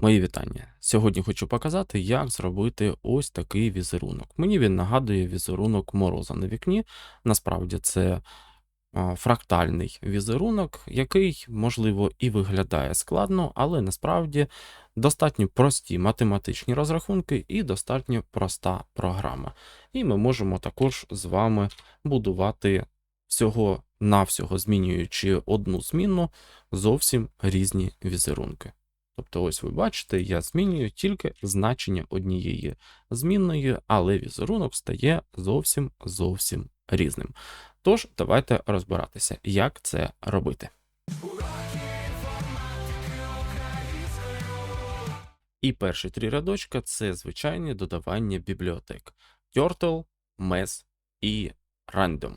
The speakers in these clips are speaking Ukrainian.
Мої вітання. Сьогодні хочу показати, як зробити ось такий візерунок. Мені він нагадує візерунок мороза на вікні. Насправді це фрактальний візерунок, який, можливо, і виглядає складно, але насправді достатньо прості математичні розрахунки і достатньо проста програма. І ми можемо також з вами будувати всього навсього змінюючи одну змінну, зовсім різні візерунки. Тобто, ось ви бачите, я змінюю тільки значення однієї змінної, але візерунок стає зовсім зовсім різним. Тож, давайте розбиратися, як це робити. І перші три рядочка це звичайні додавання бібліотек: Turtle, Mess і Random.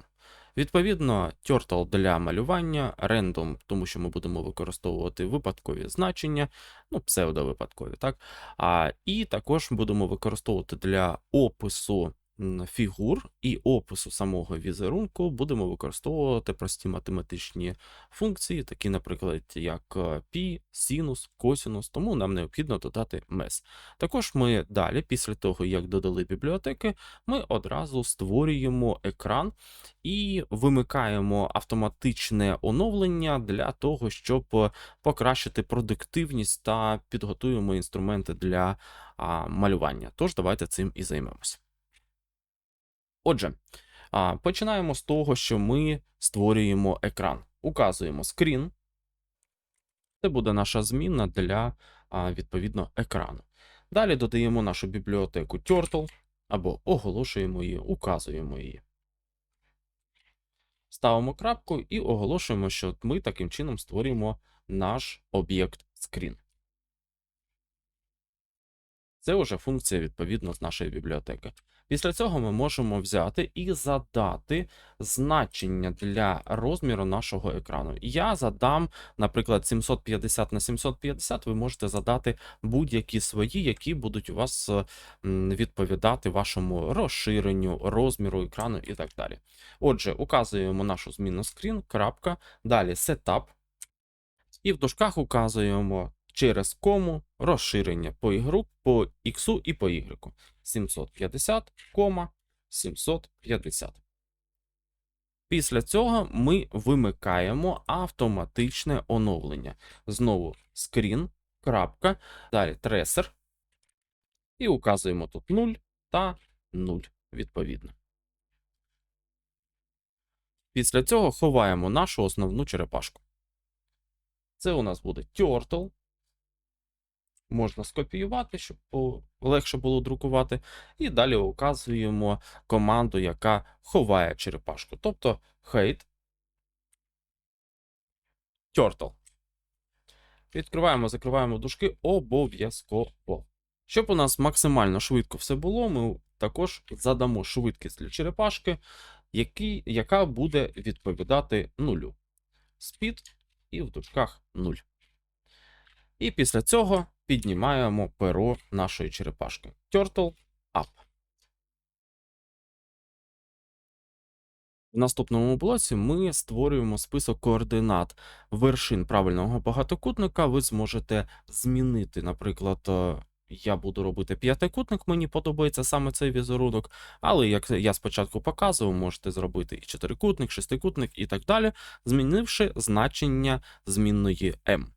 Відповідно, Turtle для малювання, Random, тому що ми будемо використовувати випадкові значення, ну, псевдовипадкові, так? А, і також будемо використовувати для опису фігур і опису самого візерунку будемо використовувати прості математичні функції, такі, наприклад, як е, пі, синус, косінус, тому нам необхідно додати мес. Також ми далі, після того, як додали бібліотеки, ми одразу створюємо екран і вимикаємо автоматичне оновлення для того, щоб покращити продуктивність та підготуємо інструменти для малювання. Тож давайте цим і займемося. Отже, починаємо з того, що ми створюємо екран. Указуємо скрін. Це буде наша змінна для відповідно екрану. Далі додаємо нашу бібліотеку Turtle або оголошуємо її, указуємо її. Ставимо крапку і оголошуємо, що ми таким чином створюємо наш об'єкт скрін. Це вже функція відповідно з нашої бібліотеки. Після цього ми можемо взяти і задати значення для розміру нашого екрану. Я задам, наприклад, 750 на 750, ви можете задати будь-які свої, які будуть у вас відповідати вашому розширенню, розміру екрану і так далі. Отже, указуємо нашу змінну скрін, крапка, далі setup, і в дужках указуємо через кому розширення по ігру, по X і по Y. 750, 750. Після цього ми вимикаємо автоматичне оновлення. Знову скрін, крапка, далі тресер. І указуємо тут 0 та 0 відповідно. Після цього ховаємо нашу основну черепашку. Це у нас буде Turtle. Можна скопіювати, щоб легше було друкувати. І далі указуємо команду, яка ховає черепашку. Тобто hate turtle. Відкриваємо, закриваємо дужки обов'язково. Щоб у нас максимально швидко все було, ми також задамо швидкість для черепашки, який, яка буде відповідати нулю. Speed і в дужках 0. І після цього піднімаємо перо нашої черепашки. Turtle up. В наступному блоці ми створюємо список координат вершин правильного багатокутника. Ви зможете змінити, наприклад, е, я буду робити п'ятикутник, мені подобається саме цей візерунок, але як я спочатку показував, можете зробити і чотирикутник, шестикутник і так далі, змінивши значення змінної m.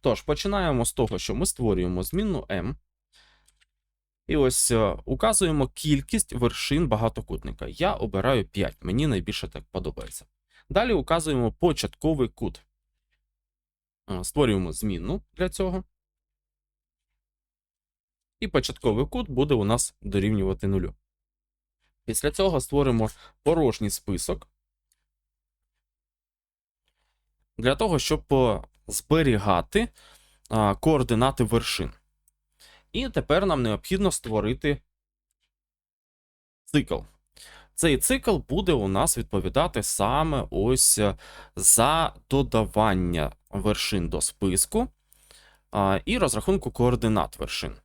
Тож, починаємо з того, що ми створюємо змінну m. І ось е, указуємо кількість вершин багатокутника. Я обираю 5, мені найбільше так подобається. Далі указуємо початковий кут. Е, Створюємо змінну для цього. І початковий кут буде у нас дорівнювати нулю. Після цього створимо порожній список. Для того, щоб е, зберігати координати вершин. І тепер нам необхідно створити цикл. Цей цикл буде у нас відповідати саме ось е, за додавання вершин до списку і розрахунку координат вершин.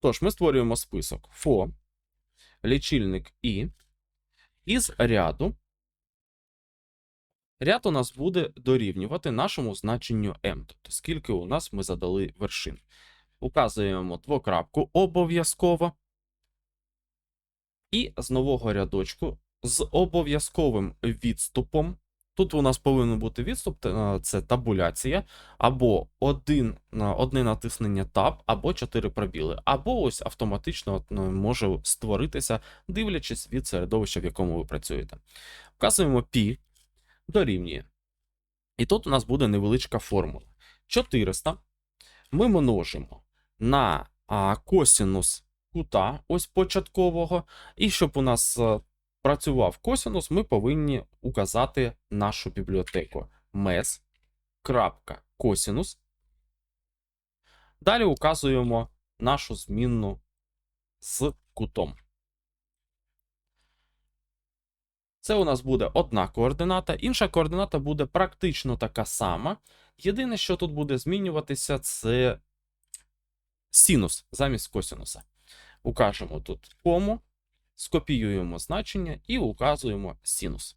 Тож, ми створюємо список FO, лічильник І із ряду Ряд у нас буде дорівнювати нашому значенню m, тобто скільки у нас ми задали вершин. Указуємо двокрапку обов'язково. І з нового рядочку з обов'язковим відступом. Тут у нас повинен бути відступ, е, це табуляція, або один, одне натиснення Tab, або 4 пробіли, або ось автоматично ну, може створитися, дивлячись від середовища, в якому ви працюєте. Вказуємо π дорівнює. І тут у нас буде невеличка формула. 400 ми множимо на а, косінус кута, ось початкового. І щоб у нас а, працював косінус, ми повинні указати нашу бібліотеку mes. Далі указуємо нашу змінну з кутом. Це у нас буде одна координата, інша координата буде практично така сама. Єдине, що тут буде змінюватися, це синус замість косинуса. Укажемо тут кому, скопіюємо значення і указуємо синус.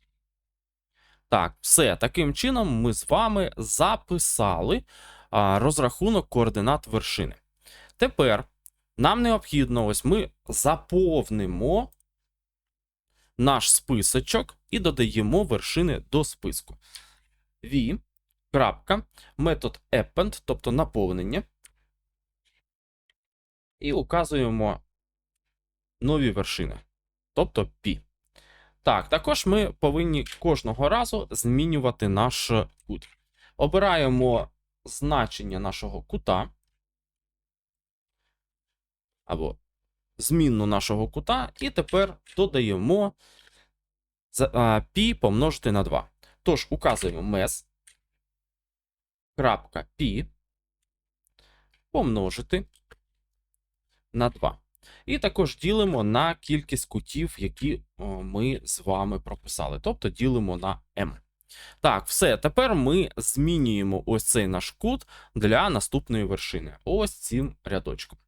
Так, все. Таким чином, ми з вами записали а, розрахунок координат вершини. Тепер нам необхідно, ось ми заповнимо наш списочок і додаємо вершини до списку. V, метод append, тобто наповнення. І указуємо нові вершини, тобто P. Так, також ми повинні кожного разу змінювати наш кут. Обираємо значення нашого кута. Або змінну нашого кута, і тепер додаємо π помножити на 2. Тож, указуємо mes, π помножити на 2. І також ділимо на кількість кутів, які ми з вами прописали. Тобто ділимо на m. Так, все. Тепер ми змінюємо ось цей наш кут для наступної вершини. Ось цим рядочком.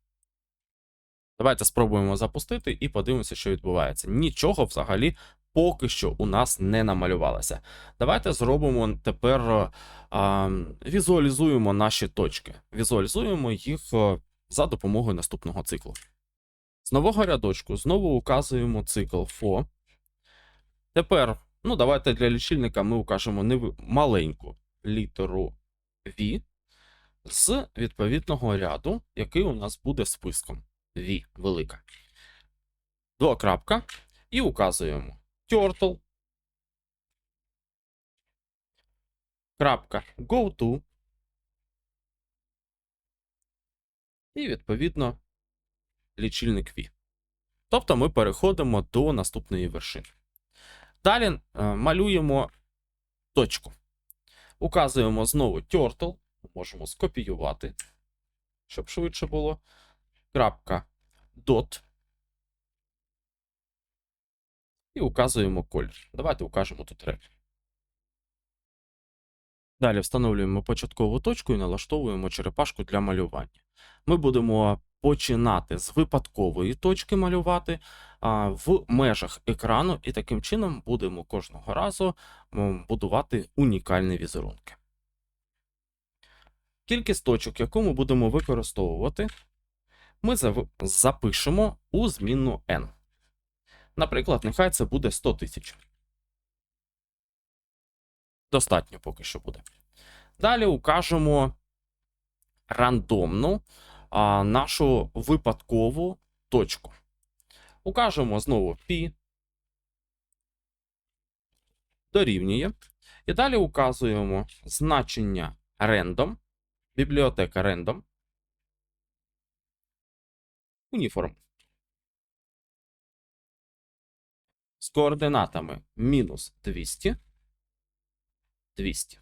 Давайте спробуємо запустити і подивимося, що відбувається. Нічого взагалі поки що у нас не намалювалося. Давайте зробимо тепер а, візуалізуємо наші точки. Візуалізуємо їх за допомогою наступного циклу. З нового рядочку знову указуємо цикл FO. Тепер, ну, давайте для лічильника ми укажемо маленьку літеру V з відповідного ряду, який у нас буде списком. V велика. Двокрапка. І указуємо turtle. Крапка go І, відповідно, лічильник V. Тобто ми переходимо до наступної вершини. Далі е, малюємо точку. Указуємо знову turtle. Можемо скопіювати, щоб швидше було dot. І указуємо колір. Давайте укажемо тут red. Далі встановлюємо початкову точку і налаштовуємо черепашку для малювання. Ми будемо починати з випадкової точки малювати а, в межах екрану, і таким чином будемо кожного разу будувати унікальні візерунки. Кількість точок, яку ми будемо використовувати, ми запишемо у змінну n. Наприклад, нехай це буде 100 тисяч. Достатньо поки що буде. Далі укажемо рандомну а, нашу випадкову точку. Укажемо знову π дорівнює. І далі указуємо значення random, бібліотека random, уніформ. З координатами мінус 200, 200.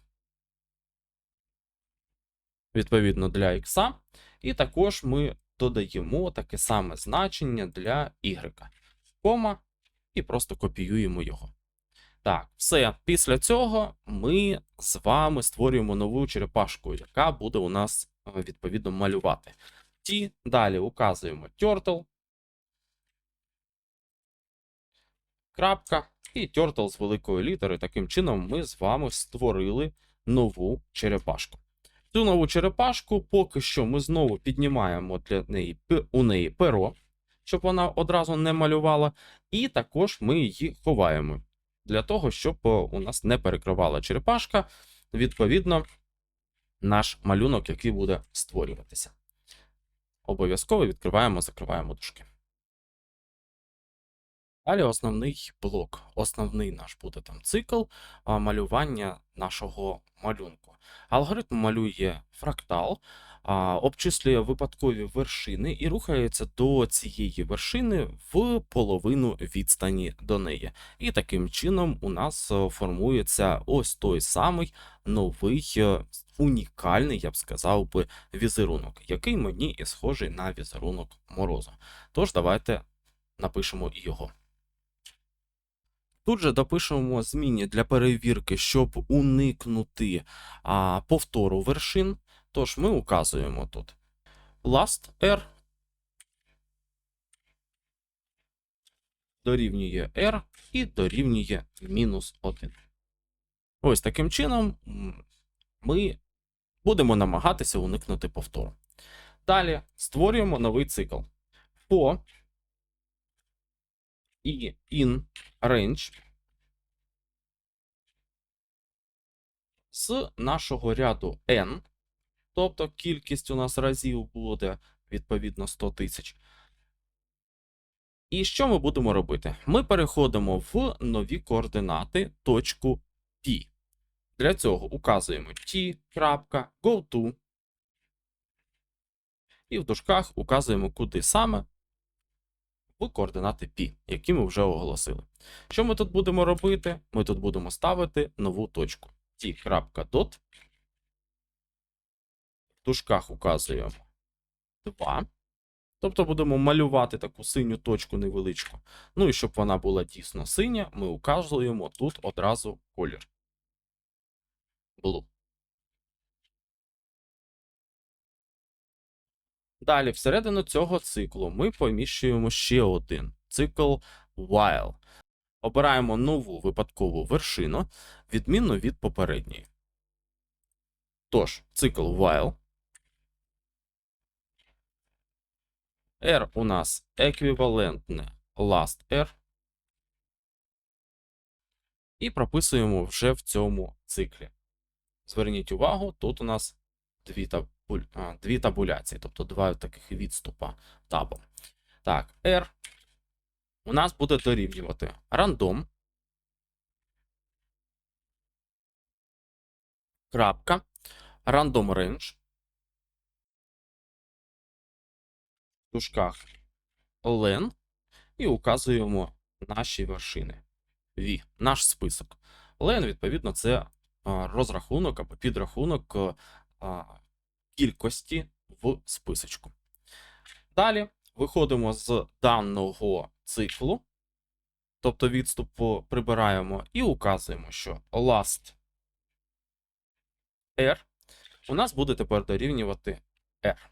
Відповідно для x. І також ми додаємо таке саме значення для y. Кома, і просто копіюємо його. Так, все. Після цього ми з вами створюємо нову черепашку, яка буде у нас відповідно малювати. Ті, далі указуємо turtle. Крапка, і Turtle з великої літери. Таким чином, ми з вами створили нову черепашку. Цю нову черепашку поки що ми знову піднімаємо для неї у неї перо, щоб вона одразу не малювала, і також ми її ховаємо для того, щоб е, у нас не перекривала черепашка, відповідно, наш малюнок, який буде створюватися. Обов'язково відкриваємо, закриваємо дужки. Далі основний блок. Основний наш буде там цикл малювання нашого малюнку. Алгоритм малює фрактал, обчислює випадкові вершини і рухається до цієї вершини в половину відстані до неї. І таким чином у нас е, формується ось той самий новий е, унікальний, я б сказав би, візерунок, який мені і схожий на візерунок морозу. Тож давайте напишемо його. Тут же допишемо зміни для перевірки, щоб уникнути а, повтору вершин. Тож ми указуємо тут last r дорівнює r і дорівнює мінус 1. Ось таким чином ми будемо намагатися уникнути повтору. Далі створюємо новий цикл. For і in range з нашого ряду n, тобто кількість у нас разів буде відповідно 100 тисяч. І що ми будемо робити? Ми переходимо в нові координати точку P. Для цього указуємо t.goto і в дужках указуємо, куди саме в координати π, які ми вже оголосили. Що ми тут будемо робити? Ми тут будемо ставити нову точку t.dot. Дужках указуємо 2. Тобто будемо малювати таку синю точку невеличку. Ну і щоб вона була дійсно синя, ми указуємо тут одразу колір. Blue. Далі, всередину цього циклу ми поміщуємо ще один цикл while. Обираємо нову випадкову вершину, відмінно від попередньої. Тож, цикл while. R у нас еквівалентне last R. І прописуємо вже в цьому циклі. Зверніть увагу, тут у нас дві, табуль... а, дві табуляції, тобто два таких відступа табу. Так, R у нас буде дорівнювати рандом. Крапка. Random range. В дужках len. І указуємо наші вершини. V, наш список. Len, відповідно, це розрахунок або підрахунок кількості в списочку. Далі виходимо з даного циклу, тобто відступ прибираємо і указуємо, що last R у нас буде тепер дорівнювати R.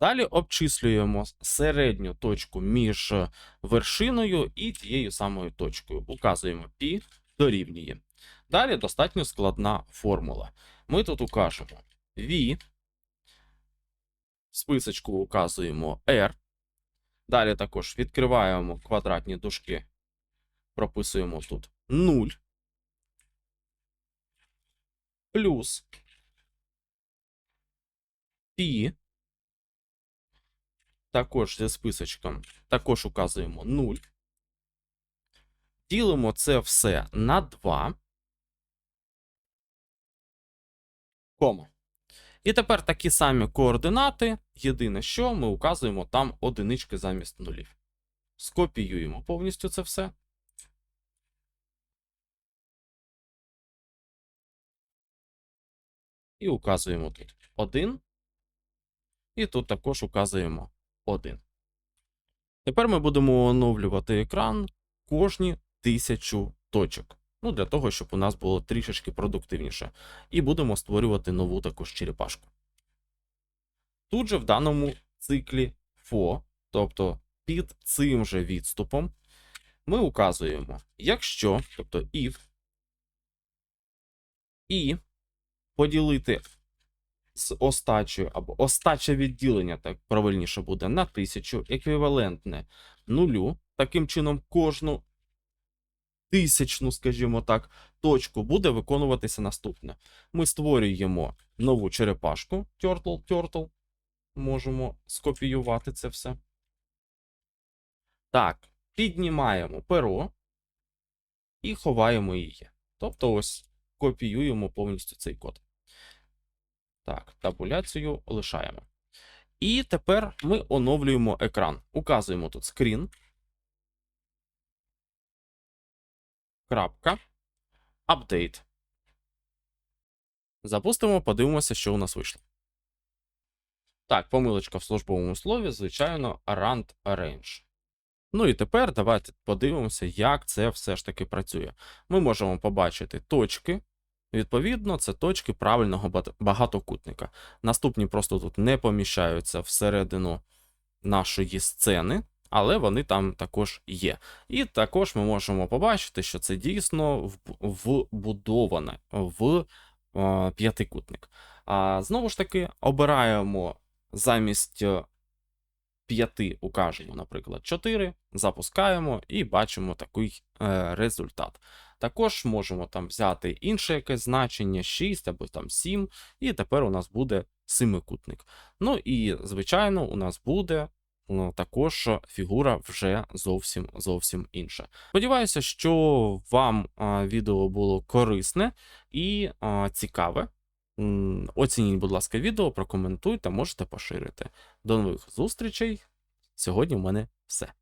Далі обчислюємо середню точку між вершиною і тією самою точкою. Указуємо π дорівнює. Далі достатньо складна формула. Ми тут укажемо V, списочку указуємо R. Далі також відкриваємо квадратні дужки, прописуємо тут 0. Плюс π. Також зі списочком також указуємо 0. Ділимо це все на 2. Кома. І тепер такі самі координати. Єдине, що ми указуємо там одинички замість нулів. Скопіюємо повністю це все. І указуємо тут 1. І тут також указуємо 1. Тепер ми будемо оновлювати екран кожні тисячу точок. Ну, для того, щоб у нас було трішечки продуктивніше. І будемо створювати нову також черепашку. Тут же в даному циклі FO, тобто під цим же відступом, ми указуємо, якщо, тобто if, і поділити з остачею, або остаче відділення, так правильніше буде, на 1000, еквівалентне нулю. Таким чином, кожну тисячну, скажімо так, точку буде виконуватися наступне. Ми створюємо нову черепашку Turtle Turtle. Можемо скопіювати це все. Так, піднімаємо перо і ховаємо її. Тобто, ось копіюємо повністю цей код. Так, табуляцію лишаємо. І тепер ми оновлюємо екран. Указуємо тут скрін. Крапка. Апдейт. Запустимо, подивимося, що у нас вийшло. Так, помилочка в службовому слові, звичайно, rand range. Ну і тепер давайте подивимося, як це все ж таки працює. Ми можемо побачити точки. Відповідно, це точки правильного багатокутника. Наступні просто тут не поміщаються всередину нашої сцени, але вони там також є. І також ми можемо побачити, що це дійсно вбудоване в е, п'ятикутник. А знову ж таки, обираємо замість е, п'яти укажемо, наприклад, 4, запускаємо і бачимо такий е, результат. Також можемо там взяти інше якесь значення, 6 або там 7, і тепер у нас буде семикутник. Ну і, звичайно, у нас буде ну, також фігура вже зовсім зовсім інша. Сподіваюся, що вам а, відео було корисне і а, цікаве. Оцініть, будь ласка, відео, прокоментуйте, можете поширити. До нових зустрічей. Сьогодні в мене все.